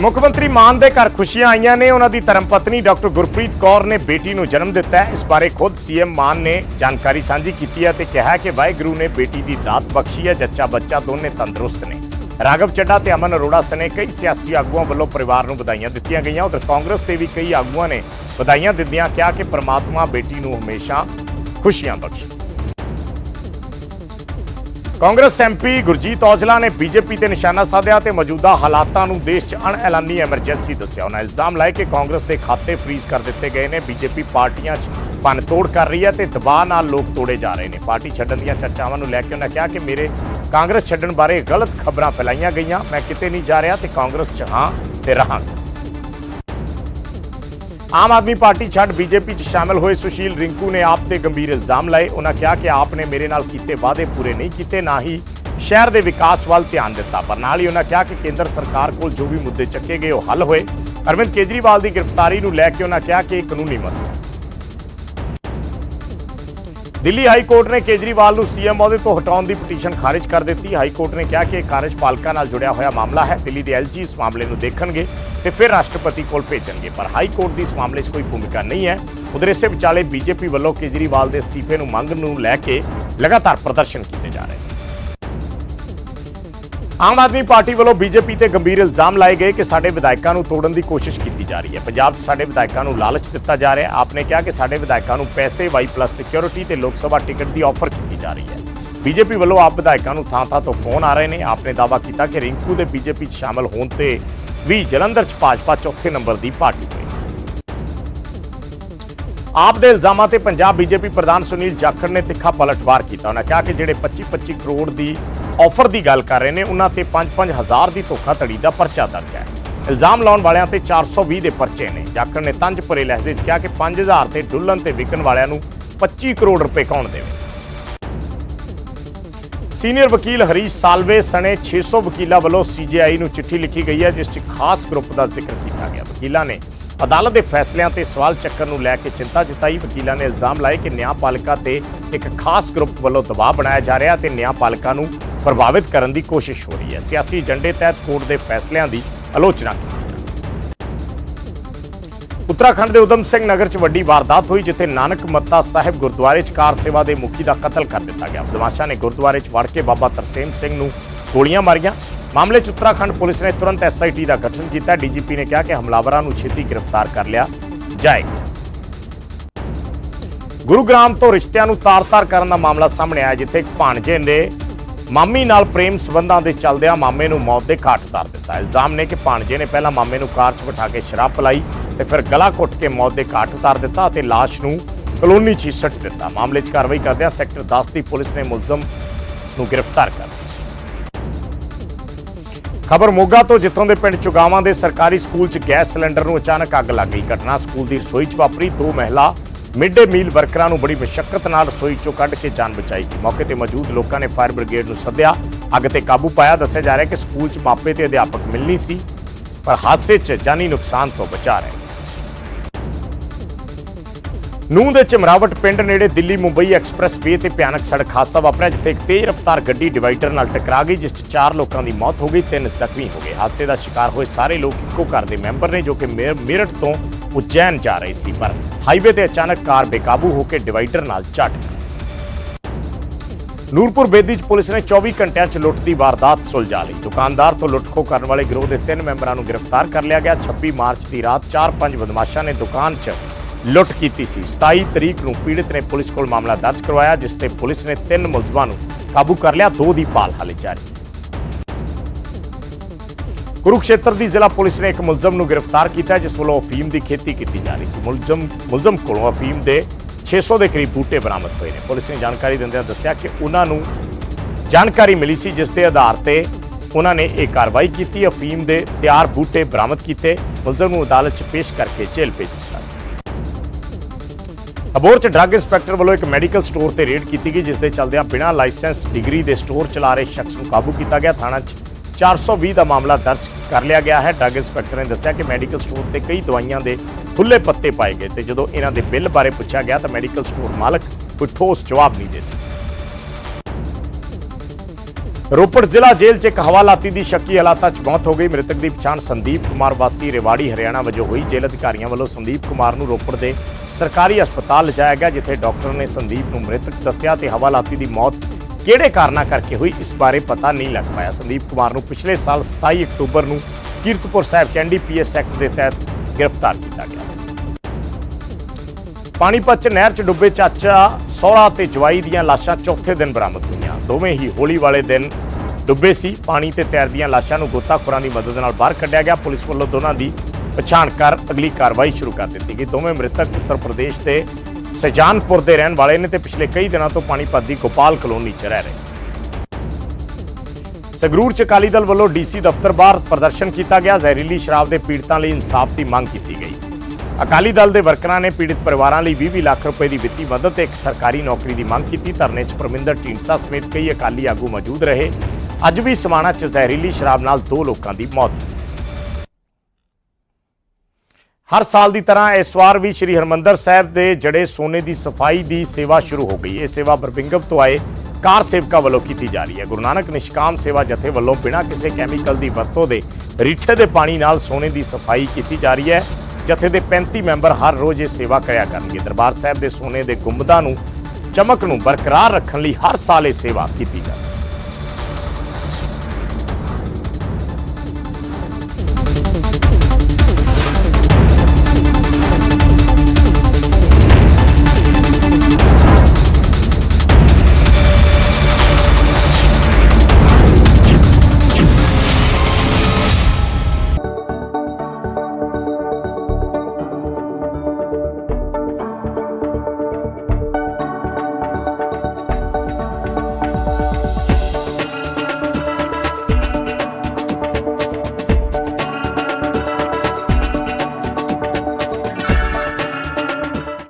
ਮੁੱਖ ਮੰਤਰੀ ਮਾਨ ਦੇ ਘਰ ਖੁਸ਼ੀਆਂ ਆਈਆਂ ਨੇ। ਉਹਨਾਂ ਦੀ ਧਰਮ ਪਤਨੀ ਡਾਕਟਰ ਗੁਰਪ੍ਰੀਤ ਕੌਰ ਨੇ ਬੇਟੀ ਨੂੰ ਜਨਮ ਦਿੱਤਾ ਹੈ। ਇਸ ਬਾਰੇ ਖੁਦ ਸੀਐਮ ਮਾਨ ਨੇ ਜਾਣਕਾਰੀ ਸਾਂਝੀ ਕੀਤੀ ਹੈ ਤੇ ਕਿਹਾ ਕਿ ਵਾਹਿਗੁਰੂ ਨੇ ਬੇਟੀ ਦੀ ਦਾਤ ਬਖਸ਼ੀ ਹੈ। ਜੱਚਾ ਬੱਚਾ ਦੋਨੇ ਤੰਦਰੁਸਤ ਨੇ। ਰਾਘਵ ਚੱਡਾ ਤੇ ਅਮਨ ਅਰੋੜਾ ਸਣੇ ਕਈ ਸਿਆਸੀ ਆਗੂਆਂ ਵੱਲੋਂ ਪਰਿਵਾਰ ਨੂੰ ਵਧਾਈਆਂ ਦਿੱਤੀਆਂ ਗਈਆਂ। ਉਧਰ ਕਾਂਗਰਸ ਦੇ ਵੀ ਕਈ ਆਗੂਆਂ ਨੇ ਵਧਾਈਆਂ ਦਿੰਦਿਆਂ ਕਿਹਾ ਕਿ ਪ੍ਰਮਾਤਮਾ ਬੇਟੀ ਨੂੰ ਹਮੇਸ਼ਾ ਖੁਸ਼ੀਆਂ ਬਖਸ਼ੇ। ਕਾਂਗਰਸ ਐਮਪੀ ਗੁਰਜੀਤ ਔਜਲਾ ਨੇ ਬੀਜੇਪੀ ਤੇ ਨਿਸ਼ਾਨਾ ਸਾਧਿਆ ਤੇ ਮੌਜੂਦਾ ਹਾਲਾਤਾਂ ਨੂੰ ਦੇਸ਼ 'ਚ ਅਣਐਲਾਨੀ ਐਮਰਜੈਂਸੀ ਦੱਸਿਆ। ਉਹਨਾਂ ਇਲਜ਼ਾਮ ਲਾਇਆ ਕਿ ਕਾਂਗਰਸ ਦੇ ਖਾਤੇ ਫ੍ਰੀਜ਼ ਕਰ ਦਿੱਤੇ ਗਏ ਨੇ। ਬੀਜੇਪੀ ਪਾਰਟੀਆਂ 'ਚ ਭੰਨ ਤੋੜ ਕਰ ਰਹੀ ਹੈ ਤੇ ਦਬਾਅ ਨਾਲ ਲੋਕ ਤੋੜੇ ਜਾ ਰਹੇ ਨੇ। ਪਾਰਟੀ ਛੱਡਣ ਦੀਆਂ ਚਰਚਾਵਾਂ ਨੂੰ ਲੈ ਕੇ ਉਹਨਾਂ ਕਿਹਾ ਕਿ ਮੇਰੇ ਕਾਂਗਰਸ ਛੱਡਣ ਬਾਰੇ ਗਲਤ ਖਬਰਾਂ ਫੈਲਾਈਆਂ ਗਈਆਂ। ਮੈਂ ਕਿਤੇ ਨਹੀਂ ਜਾ ਰਿਹਾ ਤੇ ਕਾਂਗਰਸ 'ਚ ਹਾਂ ਤੇ ਰਹਾਂਗਾ। ਆਮ ਆਦਮੀ ਪਾਰਟੀ ਛੱਡ ਬੀਜੇਪੀ 'ਚ ਸ਼ਾਮਲ ਹੋਏ ਸੁਸ਼ੀਲ ਰਿੰਕੂ ਨੇ ਆਪ ਤੇ ਗੰਭੀਰ ਇਲਜ਼ਾਮ ਲਾਏ। ਉਹਨਾਂ ਕਿਹਾ ਕਿ ਆਪ ਨੇ ਮੇਰੇ ਨਾਲ ਕੀਤੇ ਵਾਅਦੇ ਪੂਰੇ ਨਹੀਂ ਕੀਤੇ, ਨਾ ਹੀ ਸ਼ਹਿਰ ਦੇ ਵਿਕਾਸ ਵੱਲ ਧਿਆਨ ਦਿੱਤਾ। ਪਰ ਨਾਲ ਹੀ ਉਹਨਾਂ ਕਿਹਾ ਕਿ ਕੇਂਦਰ ਸਰਕਾਰ ਕੋਲ ਜੋ ਵੀ ਮੁੱਦੇ ਚੱਕੇ ਗਏ ਉਹ ਹੱਲ ਹੋਏ। ਅਰਵਿੰਦ ਕੇਜਰੀਵਾਲ ਦੀ ਗ੍ਰਿਫਤਾਰੀ ਨੂੰ ਲੈ ਕੇ ਉਹਨਾਂ ਕਿਹਾ ਕਿ ਇਹ ਕਾਨੂੰਨੀ ਮਸਲਾ ਦਿੱਲੀ ਹਾਈ ਕੋਰਟ ਨੇ ਕੇਜਰੀਵਾਲ ਨੂੰ ਸੀਐਮ ਅਹੁਦੇ ਤੋਂ ਹਟਾਉਣ ਦੀ ਪਟੀਸ਼ਨ ਖਾਰਜ ਕਰ ਦਿੱਤੀ। ਹਾਈ ਕੋਰਟ ਨੇ ਕਿਹਾ ਕਿ ਇਹ ਕਾਰਜਪਾਲਿਕਾ ਨਾਲ ਜੁੜਿਆ ਹੋਇਆ ਮਾਮਲਾ ਹੈ। ਦਿੱਲੀ ਦੇ ਐਲਜੀ ਇਸ ਮਾਮਲੇ ਨੂੰ ਦੇਖਣਗੇ ਤੇ ਫਿਰ ਰਾਸ਼ਟਰਪਤੀ ਕੋਲ ਭੇਜਣਗੇ। ਪਰ ਹਾਈ ਕੋਰਟ ਦੀ ਇਸ ਮਾਮਲੇ 'ਚ ਕੋਈ ਭੂਮਿਕਾ ਨਹੀਂ ਹੈ। ਉਧਰ ਇਸੇ ਵਿਚਾਲੇ ਬੀਜੇਪੀ ਵੱਲੋਂ ਕੇਜਰੀਵਾਲ ਦੇ ਅਸਤੀਫੇ ਨੂੰ ਮੰਗ ਨੂੰ ਲੈ ਕੇ ਲਗਾਤਾਰ ਪ੍ਰਦਰਸ਼ਨ ਕੀਤੇ ਜਾ ਰਹੇ ਨੇ। ਆਮ ਆਦਮੀ ਪਾਰਟੀ ਵੱਲੋਂ ਬੀਜੇਪੀ ਤੇ ਗੰਭੀਰ ਇਲਜ਼ਾਮ ਲਾਏ ਗਏ ਕਿ ਸਾਡੇ ਵਿਧਾਇਕਾਂ ਨੂੰ ਤੋੜਨ ਦੀ ਕੋਸ਼ਿਸ਼ ਕੀਤੀ ਜਾ ਰਹੀ ਹੈ। ਪੰਜਾਬ 'ਚ ਸਾਡੇ ਵਿਧਾਇਕਾਂ ਨੂੰ ਲਾਲਚ ਦਿੱਤਾ ਜਾ ਰਿਹਾ ਹੈ। ਆਪਨੇ ਕਿਹਾ ਕਿ ਸਾਡੇ ਵਿਧਾਇਕਾਂ ਨੂੰ ਪੈਸੇ ਵਾਈ ਪਲੱਸ ਸਿਕਿਉਰਿਟੀ ਤੇ ਲੋਕ ਸਭਾ ਟਿਕਟ ਦੀ ਆਫਰ ਕੀਤੀ ਜਾ ਰਹੀ ਹੈ। ਬੀਜੇਪੀ ਵੱਲੋਂ ਆਪ ਵਿਧਾਇਕਾਂ ਨੂੰ ਥਾਂ-ਥਾਂ ਤੋਂ ਫੋਨ ਆ ਰਹੇ ਨੇ। ਆਪਨੇ ਦਾਅਵਾ ਕੀਤਾ ਕਿ ਰਿੰਕੂ ਦੇ ਬੀਜੇਪੀ 'ਚ ਸ਼ਾਮਲ ਹੋਣ ਤੇ ਵੀ ਜਲੰਧਰ 'ਚ ਭਾਜਪਾ ਚੌਥੇ ਨੰਬਰ ਦੀ ਪਾਰਟੀ ਹੋਈ ਆਪ ਦੇ ਇਲਜ਼ਾਮਾਂ ਤੇ ਪੰਜਾਬ ਬੀਜੇਪੀ ਪ੍ਰਧਾਨ ਸੁਨੀਲ ਜਾਖੜ ਨੇ ਤਿੱਖਾ ਪਲਟਵਾਰ ਕੀਤਾ। ਉਹਨਾਂ ਕਿਹਾ ਕਿ ਜਿਹੜੇ 25-25 ਕਰੋੜ ਦੀ ਆਫਰ ਦੀ ਗੱਲ ਕਰ ਰਹੇ ਨੇ, ਉਹਨਾਂ ਤੇ 5-5 ਹਜ਼ਾਰ ਦੀ ਧੋਖਾਧੜੀ ਦਾ ਪਰਚਾ ਦਰਜ ਹੈ। ਇਲਜ਼ਾਮ ਲਾਉਣ ਵਾਲਿਆਂ ਤੇ 420 ਦੇ ਪਰਚੇ ਨੇ। ਜਾਖੜ ਨੇ ਤੰਜ ਭਰੇ ਲਹਿਜੇ 'ਚ ਕਿਹਾ ਕਿ 5000 ਤੇ ਡੁੱਲਣ ਤੇ ਵਿਕਣ ਵਾਲਿਆਂ ਨੂੰ 25 ਕਰੋੜ ਰੁਪਏ ਕੌਣ ਦੇਵੇ। ਸੀਨੀਅਰ ਵਕੀਲ ਹਰੀਸ਼ ਸਾਲਵੇ ਸਣੇ 600 ਵਕੀਲਾਂ ਵੱਲੋਂ ਸੀਜੀਆਈ ਨੂੰ ਚਿੱਠੀ ਲਿਖੀ ਗਈ ਹੈ, ਜਿਸ 'ਚ ਖਾਸ ਗਰੁੱਪ ਦਾ ਜ਼ਿਕਰ ਕੀਤਾ ਗਿਆ। ਵਕੀਲਾਂ ਨੇ ਅਦਾਲਤ ਦੇ ਫੈਸਲਿਆਂ ਤੇ ਸਵਾਲ ਚੱਕਰ ਨੂੰ ਲੈ ਕੇ ਚਿੰਤਾ ਜਤਾਈ। ਵਕੀਲਾਂ ਨੇ ਇਲਜ਼ਾਮ ਲਾਏ ਕਿ ਨਿਆਂਪਾਲਿਕਾ ਤੇ ਇੱਕ ਖਾਸ ਗਰੁੱਪ ਵੱਲੋਂ ਦਬਾਅ ਬਣਾਇਆ ਜਾ ਰਿਹਾ ਤੇ ਨਿਆਂਪਾਲਿਕਾ ਨੂੰ ਪ੍ਰਭਾਵਿਤ ਕਰਨ ਦੀ ਕੋਸ਼ਿਸ਼ ਹੋ ਰਹੀ ਹੈ। ਸਿਆਸੀ ਏਜੰਡੇ ਤਹਿਤ ਕੋਰਟ ਦੇ ਫੈਸਲਿਆਂ ਦੀ ਆਲੋਚਨਾ। ਉੱਤਰਾਖੰਡ ਦੇ ਉਦਮ ਸਿੰਘ ਨਗਰ 'ਚ ਵੱਡੀ ਵਾਰਦਾਤ ਹੋਈ, ਜਿੱਥੇ ਨਾਨਕ ਮੱਤਾ ਸਾਹਿਬ ਗੁਰਦੁਆਰੇ 'ਚ ਕਾਰ ਸੇਵਾ ਦੇ ਮੁਖੀ ਦਾ ਕਤਲ ਕਰ ਦਿੱਤਾ ਗਿਆ। ਬਦਮਾਸ਼ਾਂ ਨੇ ਗੁਰਦੁਆਰੇ 'ਚ ਵੜ ਕੇ ਬਾਬਾ ਤਰਸੇਮ ਸਿੰਘ ਨੂੰ ਗੋਲੀਆਂ ਮਾਰੀਆਂ। ਮਾਮਲੇ 'ਚ ਉੱਤਰਾਖੰਡ ਪੁਲਿਸ ਨੇ ਤੁਰੰਤ ਐਸਆਈਟੀ ਦਾ ਗਠਨ ਕੀਤਾ। ਡੀਜੀਪੀ ਨੇ ਕਿਹਾ ਕਿ ਹਮਲਾਵਰਾਂ ਨੂੰ ਛੇਤੀ ਗ੍ਰਿਫਤਾਰ ਕਰ ਲਿਆ ਜਾਏਗਾ। ਗੁਰੂਗ੍ਰਾਮ ਤੋਂ ਰਿਸ਼ਤਿਆਂ ਨੂੰ ਤਾਰ-ਤਾਰ ਕਰਨ ਦਾ ਮਾਮਲਾ ਸਾਹਮਣੇ ਆਇਆ, ਜਿੱਥੇ ਇੱਕ ਭਾਣਜੇ ਨੇ ਮਾਮੀ ਨਾਲ ਪ੍ਰੇਮ ਸਬੰਧਾਂ ਦੇ ਚੱਲਦਿਆਂ ਮਾਮੇ ਨੂੰ ਮੌਤ ਦੇ ਘਾਟ ਉਤਾਰ ਦਿੱਤਾ। ਇਲਜ਼ਾਮ ਨੇ ਕਿ ਭਾਣਜੇ ਨੇ ਪਹਿਲਾਂ ਮਾਮੇ ਨੂੰ ਕਾਰ 'ਚ ਬਿਠਾ ਕੇ ਸ਼ਰਾਬ ਪਿਲਾਈ ਤੇ ਫਿਰ ਗਲਾ ਘੁੱਟ ਕੇ ਮੌਤ ਦੇ ਘਾਟ ਉਤਾਰ ਦਿੱਤਾ ਅਤੇ ਲਾਸ਼ ਨੂੰ ਕਲੋਨੀ 'ਚ ਹੀ ਸੁੱਟ ਦਿੱਤਾ। ਮਾਮਲੇ 'ਚ ਕਾਰਵਾਈ ਕਰਦਿਆਂ ਸੈਕਟਰ 10 ਦੀ ਪੁਲਿਸ ਨੇ ਮੁਲਜ਼ਮ ਨੂੰ ਗ੍ਰਿਫਤਾਰ ਕਰ ਲਿਆ। ਖਬਰ ਮੋਗਾ ਤੋਂ ਜਿੱਥੋਂ ਦੇ ਪਿੰਡ ਚੁਗਾਵਾਂ ਦੇ ਸਰਕਾਰੀ ਸਕੂਲ 'ਚ ਗੈਸ ਸਿਲੰਡਰ ਨੂੰ ਅਚਾਨਕ ਅੱਗ ਲੱਗ ਗਈ। ਘਟਨਾ ਸਕੂਲ ਦੀ ਰਸੋਈ 'ਚ ਵਾਪਰੀ। ਦੋ ਮਹਿਲਾ ਮਿਡ ਡੇ ਮੀਲ ਵਰਕਰਾਂ ਨੂੰ ਬੜੀ ਮੁਸ਼ਕਲ ਨਾਲ ਰਸੋਈ 'ਚੋਂ ਕੱਢ ਕੇ ਜਾਨ ਬਚਾਈ। ਗਈ ਮੌਕੇ ਤੇ ਮੌਜੂਦ ਲੋਕਾਂ ਨੇ ਫਾਇਰ ਬ੍ਰਿਗੇਡ ਨੂੰ ਸੱਦਿਆ। ਅੱਗ ਤੇ ਕਾਬੂ ਪਾਇਆ। ਦੱਸਿਆ ਜਾ ਰਿਹਾ ਕਿ ਸਕੂਲ 'ਚ ਮਾਪੇ ਤੇ ਅਧਿਆਪਕ ਮਿਲਣੀ ਸੀ, ਪਰ ਹਾਦਸੇ 'ਚ ਜਾਨੀ ਨੁਕਸਾਨ ਤੋਂ ਬਚਾ ਰਹੇ ਨੂੰਹ ਦੇ ਚਮਰਾਵਟ ਪਿੰਡ ਨੇੜੇ ਦਿੱਲੀ ਮੁੰਬਈ ਐਕਸਪ੍ਰੈਸ ਵੇ ਤੇ ਭਿਆਨਕ ਸੜਕ ਹਾਦਸਾ ਵਾਪਰਿਆ, ਜਿੱਥੇ ਇੱਕ ਤੇਜ਼ ਰਫ਼ਤਾਰ ਗੱਡੀ ਡਿਵਾਈਡਰ ਨਾਲ ਟਕਰਾ ਗਈ, ਜਿਸ 'ਚ ਚਾਰ ਲੋਕਾਂ ਦੀ ਮੌਤ ਹੋ ਗਈ, ਤਿੰਨ ਜ਼ਖਮੀ ਹੋ ਗਏ। ਹਾਦਸੇ ਦਾ ਸ਼ਿਕਾਰ ਹੋਏ ਸਾਰੇ ਲੋਕ ਇੱਕੋ ਘਰ ਦੇ ਮੈਂਬਰ ਨੇ, ਜੋ ਕਿ ਮੇ- ਮੇਰਠ ਤੋਂ ਉਜੈਨ ਜਾ ਰਹੇ ਸੀ, ਪਰ ਹਾਈਵੇ ਤੇ ਅਚਾਨਕ ਕਾਰ ਬੇਕਾਬੂ ਹੋ ਕੇ ਡਿਵਾਈਡਰ ਨਾਲ ਝਟ। ਨੂਰਪੁਰ ਬੇਦੀ ਚ ਪੁਲਿਸ ਨੇ 24 ਘੰਟਿਆਂ ਚ ਲੁੱਟ ਦੀ ਵਾਰਦਾਤ ਸੁਲਝਾ ਲਈ। ਦੁਕਾਨਦਾਰ ਤੋਂ ਲੁੱਟਖੋ ਕਰਨ ਵਾਲੇ ਗਿਰੋਹ ਦੇ ਤਿੰਨ ਮੈਂਬਰਾਂ ਨੂੰ ਗ੍ਰਿਫਤਾਰ ਕਰ ਲਿਆ ਗਿਆ। 26 ਮਾਰਚ ਦੀ ਰਾਤ 4-5 ਬਦਮਾਸ਼ਾਂ ਨੇ ਦੁਕਾਨ 'ਚ ਲੁੱਟ ਕੀਤੀ ਸੀ। 27 ਤਰੀਕ ਨੂੰ ਪੀੜਤ ਨੇ ਪੁਲਿਸ ਕੋਲ ਮਾਮਲਾ ਦਰਜ ਕਰਵਾਇਆ, ਜਿਸ ਤੇ ਪੁਲਿਸ ਨੇ ਤਿੰਨ ਮੁਲਜ਼ਮਾਂ ਨੂੰ ਕਾਬੂ ਕਰ ਲਿਆ। ਦੋ ਦੀ ਭਾਲ ਹਾਲੇ ਜਾਰੀ। ਕੁਰੂਕਸ਼ੇਤਰ ਦੀ ਜ਼ਿਲ੍ਹਾ ਪੁਲਿਸ ਨੇ ਇੱਕ ਮੁਲਜ਼ਮ ਨੂੰ ਗ੍ਰਿਫਤਾਰ ਕੀਤਾ ਜਿਸ ਵੱਲੋਂ ਅਫੀਮ ਦੀ ਖੇਤੀ ਕੀਤੀ ਜਾ ਰਹੀ ਸੀ। ਮੁਲਜ਼ਮ ਮੁਲਜ਼ਮ ਕੋਲੋਂ ਅਫੀਮ ਦੇ 600 ਦੇ ਕਰੀਬ ਬੂਟੇ ਬਰਾਮਦ ਹੋਏ ਨੇ। ਪੁਲਿਸ ਨੇ ਜਾਣਕਾਰੀ ਦਿੰਦਿਆਂ ਦੱਸਿਆ ਕਿ ਉਹਨਾਂ ਨੂੰ ਜਾਣਕਾਰੀ ਮਿਲੀ ਸੀ, ਜਿਸ ਦੇ ਆਧਾਰ ਤੇ ਉਹਨਾਂ ਨੇ ਇਹ ਕਾਰਵਾਈ ਕੀਤੀ। ਅਫੀਮ ਦੇ ਤਿਆਰ ਬੂਟੇ ਬਰਾਮਦ ਕੀਤੇ। ਮੁਲਜ਼ਮ ਨੂੰ ਅਦਾਲਤ 'ਚ ਪੇਸ਼ ਕਰਕੇ ਜੇਲ੍ਹ ਭੇਜ ਦਿੱਤਾ ਅਬੋਰ 'ਚ ਡਰੱਗ ਇੰਸਪੈਕਟਰ ਵੱਲੋਂ ਇੱਕ ਮੈਡੀਕਲ ਸਟੋਰ ਤੇ ਰੇਡ ਕੀਤੀ ਗਈ, ਜਿਸ ਦੇ ਚੱਲਦਿਆਂ ਬਿਨਾਂ ਲਾਇਸੈਂਸ ਡਿਗਰੀ ਦੇ ਸਟੋਰ ਚਲਾ ਰਹੇ ਸ਼ਖਸ ਨੂੰ ਕਾਬੂ ਕੀਤਾ ਗਿਆ। ਥਾਣਾ 'ਚ 420 ਦਾ ਮਾਮਲਾ ਦਰਜ ਕਰ ਲਿਆ ਗਿਆ ਹੈ। ਡਰੱਗ ਇੰਸਪੈਕਟਰ ਨੇ ਦੱਸਿਆ ਕਿ ਮੈਡੀਕਲ ਸਟੋਰ ਤੇ ਕਈ ਦਵਾਈਆਂ ਦੇ ਖੁੱਲੇ ਪੱਤੇ ਪਾਏ ਗਏ ਤੇ ਜਦੋਂ ਇਹਨਾਂ ਦੇ ਬਿੱਲ ਬਾਰੇ ਪੁੱਛਿਆ ਗਿਆ ਤਾਂ ਮੈਡੀਕਲ ਸਟੋਰ ਮਾਲਕ ਕੋਈ ਠੋਸ ਜਵਾਬ ਨਹੀਂ ਦੇ ਸਕਿਆ ਰੋਪੜ ਜ਼ਿਲ੍ਹਾ ਜੇਲ੍ਹ 'ਚ ਇੱਕ ਹਵਾਲਾਤੀ ਦੀ ਸ਼ੱਕੀ ਹਾਲਾਤਾਂ 'ਚ ਮੌਤ ਹੋ ਗਈ। ਮ੍ਰਿਤਕ ਦੀ ਪਛਾਣ ਸੰਦੀਪ ਕੁਮਾਰ ਵਾਸੀ ਰੇਵਾੜੀ, ਹਰਿਆਣਾ ਵਜੋਂ ਹੋਈ। ਜੇਲ੍ਹ ਅਧਿਕਾਰੀਆਂ ਵੱਲੋਂ ਸੰਦੀਪ ਕੁਮਾਰ ਨੂੰ ਰੋਪੜ ਦੇ ਸਰਕਾਰੀ ਹਸਪਤਾਲ ਲਿਜਾਇਆ ਗਿਆ, ਜਿੱਥੇ ਡਾਕਟਰ ਨੇ ਸੰਦੀਪ ਨੂੰ ਮ੍ਰਿਤਕ ਦੱਸਿਆ ਤੇ ਹਵਾਲਾਤੀ ਦੀ ਮੌਤ ਕਿਹੜੇ ਕਾਰਨਾਂ ਕਰਕੇ ਹੋਈ, ਇਸ ਬਾਰੇ ਪਤਾ ਨਹੀਂ ਲੱਗ ਪਾਇਆ। ਸੰਦੀਪ ਕੁਮਾਰ ਨੂੰ ਪਿਛਲੇ ਸਾਲ 27 ਅਕਤੂਬਰ ਨੂੰ ਕੀਰਤਪੁਰ ਸਾਹਿਬ ਚ ਐਨਡੀਪੀਐਸ ਐਕਟ ਦੇ ਤਹਿਤ ਗ੍ਰਿਫਤਾਰ ਕੀਤਾ ਗਿਆ। ਸੀ ਪਾਣੀਪਤ ਚ ਨਹਿਰ ਚ ਡੁੱਬੇ ਚਾਚਾ ਸਹੁਰਾ ਤੇ ਜਵਾਈ ਦੀਆਂ ਲਾਸ਼ਾਂ ਚੌਥੇ ਦਿਨ ਬਰਾਮਦ ਹੋਈਆਂ। ਦੋਵੇਂ ਹੀ ਹੋਲੀ ਵਾਲੇ ਦਿਨ ਡੁੱਬੇ ਸੀ। ਪਾਣੀ ਤੇ ਤੈਰਦੀਆਂ ਲਾਸ਼ਾਂ ਨੂੰ ਗੋਤਾਖੋਰਾਂ ਦੀ ਮਦਦ ਨਾਲ ਬਾਹਰ ਕੱਢਿਆ ਗਿਆ। ਪੁਲਿਸ ਵੱਲੋਂ ਦੋਨਾਂ ਦੀ ਪਛਾਣ ਕਰ ਅਗਲੀ ਕਾਰਵਾਈ ਸ਼ੁਰੂ ਕਰ ਦਿੱਤੀ ਗਈ। ਦੋਵੇਂ ਮ੍ਰਿਤਕ ਉੱਤਰ ਪ੍ਰਦੇਸ਼ ਦੇ ਸਜਾਨਪੁਰ ਦੇ ਰਹਿਣ ਵਾਲੇ ਨੇ ਤੇ ਪਿਛਲੇ ਕਈ ਦਿਨਾਂ ਤੋਂ ਪਾਣੀਪਤ ਦੀ ਗੋਪਾਲ ਕਲੋਨੀ ਚ ਰਹਿ ਰਹੇ। ਸੰਗਰੂਰ ਚ ਅਕਾਲੀ ਦਲ ਵੱਲੋਂ ਡੀਸੀ ਦਫ਼ਤਰ ਬਾਹਰ ਪ੍ਰਦਰਸ਼ਨ ਕੀਤਾ ਗਿਆ। ਜ਼ਹਿਰੀਲੀ ਸ਼ਰਾਬ ਦੇ ਪੀੜਤਾਂ ਲਈ ਇਨਸਾਫ ਦੀ ਮੰਗ ਕੀਤੀ ਗਈ। ਅਕਾਲੀ ਦਲ ਦੇ ਵਰਕਰਾਂ ਨੇ ਪੀੜਤ ਪਰਿਵਾਰਾਂ ਲਈ 20 ਲੱਖ ਰੁਪਏ ਦੀ ਵਿੱਤੀ ਮਦਦ ਤੇ ਇੱਕ ਸਰਕਾਰੀ ਨੌਕਰੀ ਦੀ ਮੰਗ ਕੀਤੀ। ਧਰਨੇ 'ਚ ਪਰਮਿੰਦਰ ਢੀਂਡਸਾ ਸਮੇਤ ਕਈ ਅਕਾਲੀ ਆਗੂ ਮੌਜੂਦ ਰਹੇ। ਅੱਜ ਵੀ ਸਮਾਣਾ 'ਚ ਜ਼ਹਿਰੀਲੀ ਸ਼ਰਾਬ ਨਾਲ ਦੋ ਲੋਕਾਂ ਦੀ ਮੌਤ। ਹੋਈ ਹਰ ਸਾਲ ਦੀ ਤਰ੍ਹਾਂ ਇਸ ਵਾਰ ਵੀ ਸ੍ਰੀ ਹਰਮੰਦਰ ਸਾਹਿਬ ਦੇ ਜੜੇ ਸੋਨੇ ਦੀ ਸਫ਼ਾਈ ਦੀ ਸੇਵਾ ਸ਼ੁਰੂ ਹੋ ਗਈ। ਇਹ ਸੇਵਾ ਬਰਬਿੰਗਮ ਤੋਂ ਆਏ ਕਾਰ ਸੇਵਕਾਂ ਵੱਲੋਂ ਕੀਤੀ ਜਾ ਰਹੀ ਹੈ। ਗੁਰੂ ਨਾਨਕ ਨਿਸ਼ਕਾਮ ਸੇਵਾ ਜਥੇ ਵੱਲੋਂ ਬਿਨਾਂ ਕਿਸੇ ਕੈਮੀਕਲ ਦੀ ਵਰਤੋਂ ਦੇ ਰੀਠੇ ਦੇ ਪਾਣੀ ਨਾਲ ਸੋਨੇ ਦੀ ਸਫ਼ਾਈ ਕੀਤੀ ਜਾ ਰਹੀ ਹੈ। ਜਥੇ ਦੇ 35 ਮੈਂਬਰ ਹਰ ਰੋਜ਼ ਇਹ ਸੇਵਾ ਕਰਿਆ ਕਰਨਗੇ। ਦਰਬਾਰ ਸਾਹਿਬ ਦੇ ਸੋਨੇ ਦੇ ਗੁੰਬਦਾਂ ਨੂੰ, ਚਮਕ ਨੂੰ ਬਰਕਰਾਰ ਰੱਖਣ ਲਈ ਹਰ ਸਾਲ ਇਹ ਸੇਵਾ ਕੀਤੀ ਜਾਂਦੀ ਹੈ।